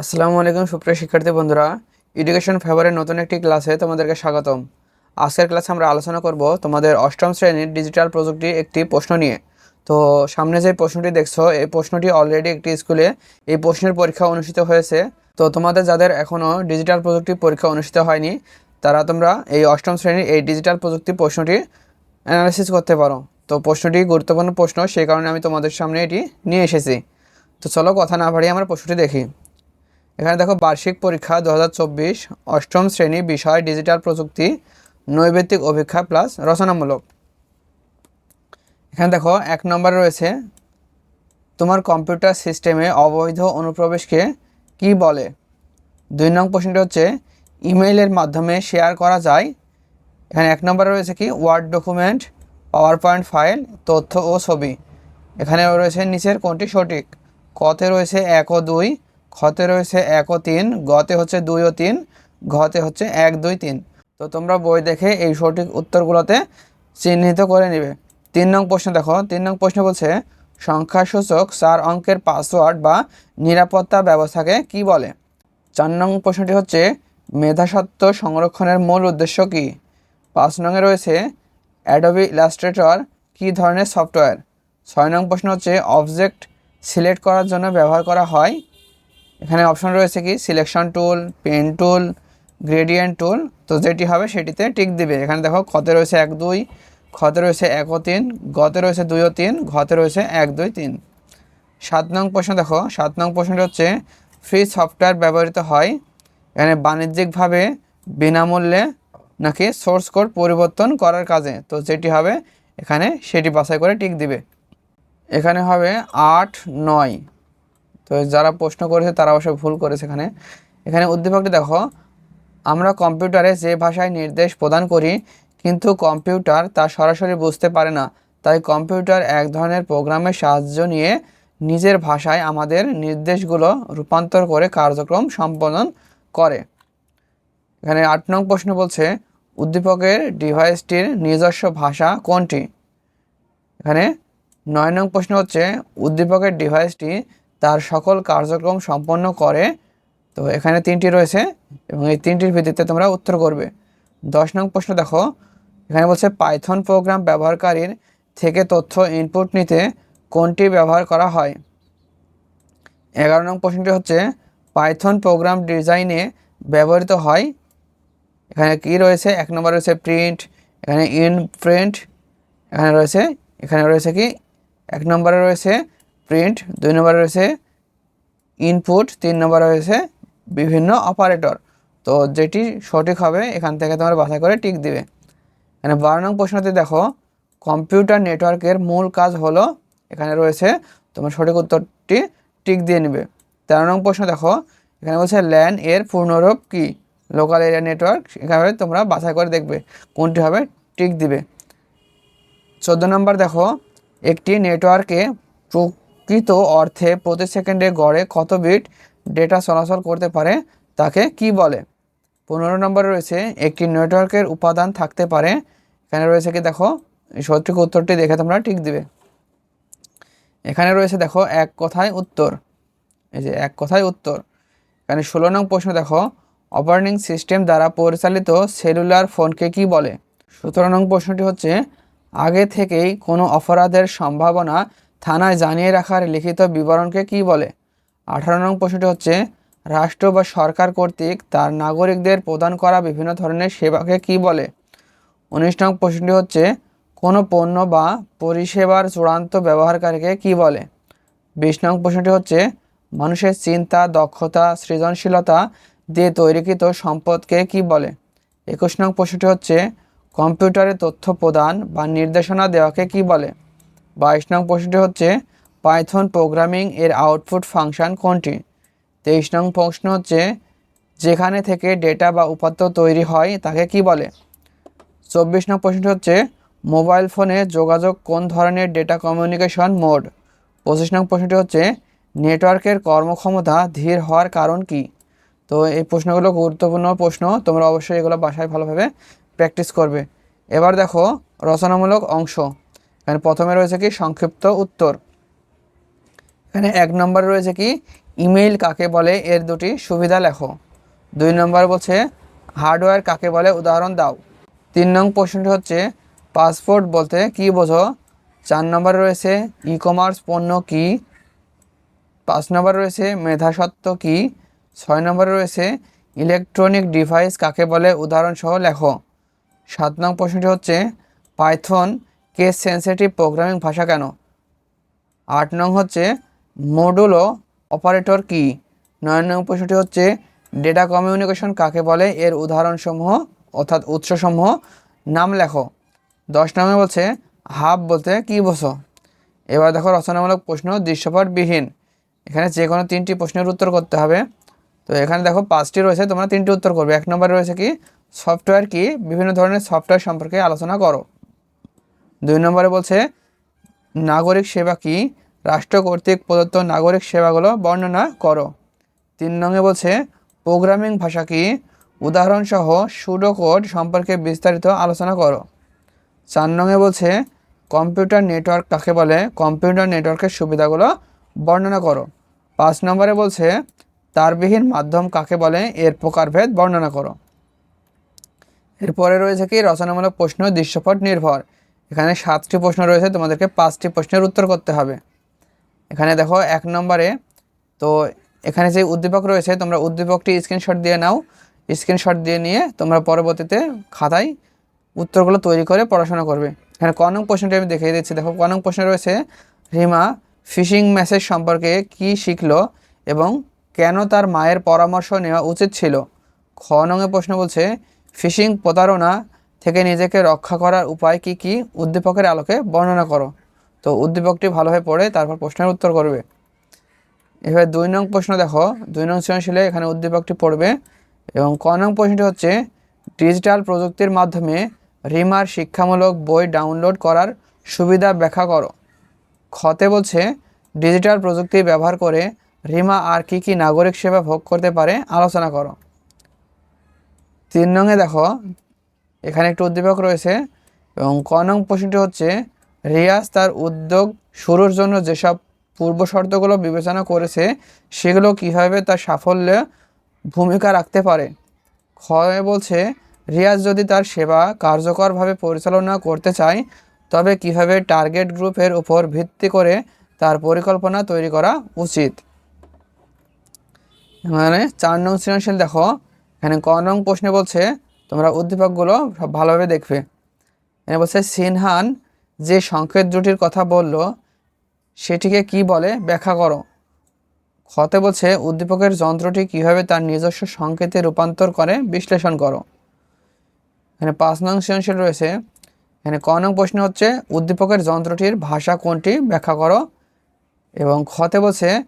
আসসালামু আলাইকুম সুপ্রিয় শিক্ষার্থী বন্ধুরা। এডুকেশন ফেভারের নতুন একটি ক্লাসে তোমাদেরকে স্বাগতম। আজকের ক্লাসে আমরা আলোচনা করব তোমাদের অষ্টম শ্রেণির ডিজিটাল প্রযুক্তি একটি প্রশ্ন নিয়ে। তো সামনে যে প্রশ্নটি দেখছ, এই প্রশ্নটি অলরেডি একটি স্কুলে এই প্রশ্নের পরীক্ষা অনুষ্ঠিত হয়েছে। তো তোমাদের যাদের এখনও ডিজিটাল প্রযুক্তি পরীক্ষা অনুষ্ঠিত হয়নি, তারা তোমরা এই অষ্টম শ্রেণির এই ডিজিটাল প্রযুক্তি প্রশ্নটি অ্যানালাইসিস করতে পারো। তো প্রশ্নটি গুরুত্বপূর্ণ প্রশ্ন, সেই কারণে আমি তোমাদের সামনে এটি নিয়ে এসেছি। তো চলো কথা না বাড়িয়ে আমরা প্রশ্নটি দেখি। এখানে দেখো বার্ষিক পরীক্ষা দু অষ্টম শ্রেণি বিষয় ডিজিটাল প্রযুক্তি নৈবেদিক অভিক্ষা প্লাস রচনামূলক। এখানে দেখো এক নম্বরে রয়েছে, তোমার কম্পিউটার সিস্টেমে অবৈধ অনুপ্রবেশকে কি বলে? দুই নং প্রশ্নটি হচ্ছে, ইমেইলের মাধ্যমে শেয়ার করা যায়। এখানে এক নম্বরে রয়েছে কি word document power point file তথ্য ও ছবি। এখানে রয়েছে নিচের কোনটি সঠিক? কতে রয়েছে এক ও দুই খতে রয়েছে এক ও তিন, গতে হচ্ছে দুই ও তিন, ঘতে হচ্ছে এক, দুই, তিন। তো তোমরা বই দেখে এই সঠিক উত্তরগুলোতে চিহ্নিত করে নেবে। তিন নং প্রশ্ন দেখো। তিন নং প্রশ্ন বলছে সংখ্যাসূচক চার অঙ্কের পাসওয়ার্ড বা নিরাপত্তা ব্যবস্থাকে কি বলে? চার নং প্রশ্নটি হচ্ছে মেধাসত্ব সংরক্ষণের মূল উদ্দেশ্য কী? পাঁচ নংয়ে রয়েছে অ্যাডোবি ইলাস্ট্রেটর কী ধরনের সফটওয়্যার ছয় নং প্রশ্ন হচ্ছে অবজেক্ট সিলেক্ট করার জন্য ব্যবহার করা হয় এখানে অপশন রয়েছে কি? Selection tool pen tool gradient tool তো যেটি হবে সেটিতে টিক দিবে। এখানে দেখো খতে রয়েছে এক, দুই খতে রয়েছে এক ও তিন, গতে রয়েছে দুই ও তিন, ঘতে রয়েছে এক, দুই, তিন। সাত নং প্রশ্ন দেখো, সাত নং প্রশ্নটি হচ্ছে ফ্রি সফটওয়্যার ব্যবহৃত হয়, এখানে বাণিজ্যিকভাবে বিনামূল্যে নাকি সোর্স কোড পরিবর্তন করার কাজে। তো যেটি হবে, এখানে সেটি বাছাই করে টিক দিবে। এখানে হবে আট, নয়। তো যারা প্রশ্ন করেছে তারা অবশ্যই ভুল করেছে এখানে। এখানে উদ্দীপকটি দেখো, আমরা কম্পিউটারে যে ভাষায় নির্দেশ প্রদান করি, কিন্তু কম্পিউটার তা সরাসরি বুঝতে পারে না। তাই কম্পিউটার এক ধরনের প্রোগ্রামের সাহায্য নিয়ে নিজের ভাষায় আমাদের নির্দেশগুলো রূপান্তর করে কার্যক্রম সম্পাদন করে। এখানে আট নং প্রশ্ন বলছে, উদ্দীপকের ডিভাইসটির নিজস্ব ভাষা কোনটি? এখানে নয় নং প্রশ্ন হচ্ছে, উদ্দীপকের ডিভাইসটি তার সকল কার্যক্রম সম্পন্ন করে, তো এখানে তিনটি রয়েছে এবং এই তিনটির ভিত্তিতে তোমরা উত্তর করবে। দশ নং প্রশ্ন দেখো, এখানে বলছে, পাইথন প্রোগ্রাম ব্যবহারকারীর থেকে তথ্য ইনপুট নিতে কোনটি ব্যবহার করা হয়? এগারো নং প্রশ্নটি হচ্ছে, পাইথন প্রোগ্রাম ডিজাইনে ব্যবহৃত হয়? এখানে কি রয়েছে? এক নম্বর রয়েছে প্রিন্ট এখানে ইন প্রিন্ট এখানে রয়েছে এখানে রয়েছে কি? এক নম্বরে রয়েছে প্রিন্ট দুই নম্বরে রয়েছে ইনপুট তিন নম্বরে রয়েছে বিভিন্ন অপারেটর তো যেটি সঠিক হবে, এখান থেকে তোমরা বাছাই করে টিক দিবে। এখানে বারো নং প্রশ্নতে দেখো কম্পিউটার নেটওয়ার্কের মূল কাজ হলো, এখানে রয়েছে, তোমার সঠিক উত্তরটি টিক দিয়ে নেবে। তেরো নং প্রশ্ন দেখো, এখানে বলছে ল্যান এর পূর্ণরূপ কি? লোকাল এরিয়া নেটওয়ার্ক এখানে তোমরা বাছাই করে দেখবে, কোনটি হবে টিক দিবে। চোদ্দ নম্বর দেখো, একটি নেটওয়ার্কে প্রকৃত অর্থে প্রতি সেকেন্ডে গড়ে কত বিট ডেটা চলাচল করতে পারে, তাকে কি বলে? পনেরো নম্বরে রয়েছে, একটি নেটওয়ার্কের উপাদান থাকতে পারে। এখানে রয়েছে কি দেখো সঠিক উত্তরটি দেখে তোমরা ঠিক দিবে। এখানে রয়েছে দেখো, এক কথায় উত্তর। এই যে এক কথায় উত্তর। এখানে ষোলো নং প্রশ্ন দেখো অপারেটিং সিস্টেম দ্বারা পরিচালিত সেলুলার ফোনকে কি বলে? সতেরো নং প্রশ্নটি হচ্ছে, আগে থেকেই কোনো অপরাধের সম্ভাবনা থানায় জানিয়ে রাখার লিখিত বিবরণকে কি বলে? আঠারো নং প্রশ্নটি হচ্ছে, রাষ্ট্র বা সরকার কর্তৃক তার নাগরিকদের প্রদান করা বিভিন্ন ধরনের সেবাকে কি বলে? উনিশ নং প্রশ্নটি হচ্ছে, কোনো পণ্য বা পরিষেবার চূড়ান্ত ব্যবহারকারীকে কি বলে? বিশ নং প্রশ্নটি হচ্ছে, মানুষের চিন্তা, দক্ষতা, সৃজনশীলতা দিয়ে তৈরিকৃত সম্পদকে কি বলে? একুশ নং প্রশ্নটি হচ্ছে, কম্পিউটারে তথ্য প্রদান বা নির্দেশনা দেওয়াকে কি বলে? বাইশ নং প্রশ্নটি হচ্ছে, পাইথন প্রোগ্রামিং এর আউটপুট ফাংশন কোনটি? তেইশ নং প্রশ্ন হচ্ছে, যেখানে থেকে ডেটা বা উপাত্ত তৈরি হয় তাকে কি বলে? চব্বিশ নং প্রশ্নটি হচ্ছে, মোবাইল ফোনে যোগাযোগ কোন ধরনের ডেটা কমিউনিকেশন মোড? পঁচিশ নং প্রশ্নটি হচ্ছে, নেটওয়ার্কের কর্মক্ষমতা ধীর হওয়ার কারণ কি? তো এই প্রশ্নগুলো গুরুত্বপূর্ণ প্রশ্ন, তোমরা অবশ্যই এগুলো বাসায় ভালোভাবে প্র্যাকটিস করবে। এবার দেখো, রচনামূলক অংশ। এখানে প্রথমে রয়েছে কি সংক্ষিপ্ত উত্তর। এখানে এক নম্বরে রয়েছে কি, ইমেইল কাকে বলে এর দুটি সুবিধা লেখো। দুই নম্বর বলছে, হার্ডওয়্যার কাকে বলে উদাহরণ দাও। তিন নং প্রশ্নটি হচ্ছে, পাসপোর্ট বলতে কি বোঝো? চার নম্বরে রয়েছে ই কমার্স পণ্য কি? পাঁচ নম্বর রয়েছে মেধাসত্ত্ব কি? ছয় নম্বরে রয়েছে, ইলেকট্রনিক ডিভাইস কাকে বলে উদাহরণসহ লেখো। সাত নং প্রশ্নটি হচ্ছে, পাইথন কেস সেন্সিটিভ প্রোগ্রামিং ভাষা কেন? আট নং হচ্ছে, মডুলো অপারেটর কি? নয় নং প্রশ্নটি হচ্ছে, ডেটা কমিউনিকেশন কাকে বলে? এর উদাহরণসমূহ, অর্থাৎ উৎসসমূহ, নাম লেখো। দশ নম্বরে বলছে, হাব বলতে কি বোঝো? এবার দেখো রচনামূলক প্রশ্ন, দৃশ্যপটবিহীন। এখানে যে কোনো তিনটি প্রশ্নের উত্তর করতে হবে। তো এখানে দেখো পাঁচটি রয়েছে, তোমরা তিনটি উত্তর করবে। এক নম্বরে রয়েছে কি, সফটওয়্যার কি? বিভিন্ন ধরনের সফটওয়্যার সম্পর্কে আলোচনা করো। দুই নম্বরে বলছে, নাগরিক সেবা কি? রাষ্ট্র কর্তৃক প্রদত্ত নাগরিক সেবাগুলো বর্ণনা করো। তিন নঙ্গে বলছে, প্রোগ্রামিং ভাষা কি? উদাহরণসহ সুডো কোড সম্পর্কে বিস্তারিত আলোচনা করো। চার নঙ্গে বলছে, কম্পিউটার নেটওয়ার্ক কাকে বলে? কম্পিউটার নেটওয়ার্কের সুবিধাগুলো বর্ণনা করো। পাঁচ নম্বরে বলছে, তারবিহীন মাধ্যম কাকে বলে? এর প্রকারভেদ বর্ণনা করো। এরপরে রয়েছে কি? রচনামূলক প্রশ্ন, দৃশ্যপট নির্ভর। এখানে সাতটি প্রশ্ন রয়েছে, তোমাদেরকে পাঁচটি প্রশ্নের উত্তর করতে হবে। এখানে দেখো, এক নম্বরে, তো এখানে যে উদ্দীপক রয়েছে, তোমরা উদ্দীপকটি স্ক্রিনশট দিয়ে নাও। স্ক্রিনশট দিয়ে নিয়ে তোমরা পরবর্তীতে খাতায় উত্তরগুলো তৈরি করে পড়াশোনা করবে। এখানে ক নং প্রশ্নটি আমি দেখিয়ে দিচ্ছি। দেখো, ক নং প্রশ্ন রয়েছে, রিমা ফিশিং মেসেজ সম্পর্কে কি শিখলো এবং কেন তার মায়ের পরামর্শ নেওয়া উচিত ছিল? খ নংয়ে প্রশ্ন বলছে, ফিশিং প্রতারণা থেকে নিজেকে রক্ষা করার উপায় কি কি? উদ্দীপকের আলোকে বর্ণনা করো। তো উদ্দীপকটি ভালোভাবে পড়ে, তারপর প্রশ্নের উত্তর করবে। এবার দুই নং প্রশ্ন দেখো। দুই নং সৃজনশীলে এখানে উদ্দীপকটি পড়বে এবং ক নং প্রশ্নটি হচ্ছে, ডিজিটাল প্রযুক্তির মাধ্যমে রিমার শিক্ষামূলক বই ডাউনলোড করার সুবিধা ব্যাখ্যা করো। খতে বলছে, ডিজিটাল প্রযুক্তি ব্যবহার করে রিমা আর কি কি নাগরিক সেবা ভোগ করতে পারে, আলোচনা করো। তিন নংয়ে দেখো এখানে একটি উদ্দীপক রয়েছে এবং ক নং প্রশ্নটি হচ্ছে, রিয়াজ তার উদ্যোগ শুরুর জন্য যেসব পূর্ব শর্তগুলো বিবেচনা করেছে, সেগুলো কীভাবে তার সাফল্যে ভূমিকা রাখতে পারে? ক্ষয় বলছে, রিয়াজ যদি তার সেবা কার্যকরভাবে পরিচালনা করতে চায়, তবে কীভাবে টার্গেট গ্রুপের উপর ভিত্তি করে তার পরিকল্পনা তৈরি করা উচিত? মানে চার নং সৃজনশীল দেখো। এখানে ক নং প্রশ্নে বলছে তোমরা উদ্দীপকগুলো সব ভালোভাবে দেখবে। এখানে বলছে, সিনহান যে সংকেত জুটির কথা বলল, সেটিকে কি বলে? ব্যাখ্যা করো। খতে বলছে, উদ্দীপকের যন্ত্রটি কীভাবে তার নিজস্ব সংকেতে রূপান্তর করে? বিশ্লেষণ করো। এখানে পাঁচ নং সৃজনশীল রয়েছে, এখানে ক নং প্রশ্ন হচ্ছে, উদ্দীপকের যন্ত্রটির ভাষা কোনটি? ব্যাখ্যা করো। এবং খতে বলছে,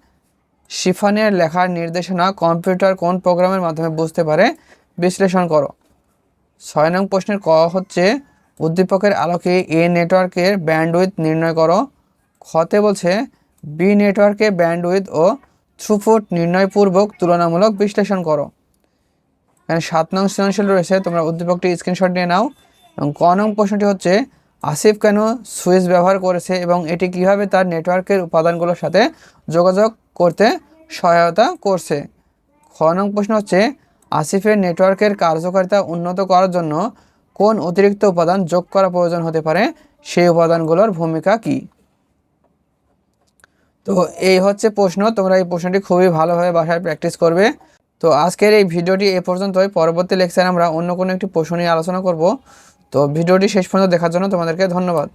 শিফানের লেখার নির্দেশনা কম্পিউটার কোন প্রোগ্রামের মাধ্যমে বুঝতে পারে? বিশ্লেষণ করো। ছয় নং প্রশ্নের ক হচ্ছে, উদ্দীপকের আলোকে এ নেটওয়ার্কের ব্যান্ডউইথ নির্ণয় করো। খতে বলছে, বি নেটওয়ার্কে ব্যান্ডউইথ ও থ্রুফুট নির্ণয়পূর্বক তুলনামূলক বিশ্লেষণ করো। এখানে সাত নং সৃজনশীল রয়েছে, তোমরা উদ্দীপকটি স্ক্রিনশট নিয়ে নাও। এবং ক নং প্রশ্নটি হচ্ছে, আসিফ কেন সুইচ ব্যবহার করেছে এবং এটি কীভাবে তার নেটওয়ার্কের উপাদানগুলোর সাথে যোগাযোগ করতে সহায়তা করছে? খ নং প্রশ্ন হচ্ছে আসিফের নেটওয়ার্কের কার্যকারিতা উন্নত করার জন্য কোন অতিরিক্ত উপাদান যোগ করা প্রয়োজন হতে পারে, সেই উপাদানগুলোর ভূমিকা কী? তো এই হচ্ছে প্রশ্ন। তোমরা এই প্রশ্নটি খুবই ভালোভাবে বাসায় প্র্যাকটিস করবে। তো আজকের এই ভিডিওটি এ পর্যন্তই। পরবর্তী লেকচারে আমরা অন্য কোনো একটি প্রশ্ন নিয়ে আলোচনা করব। তো ভিডিওটি শেষ পর্যন্ত দেখার জন্য তোমাদেরকে ধন্যবাদ।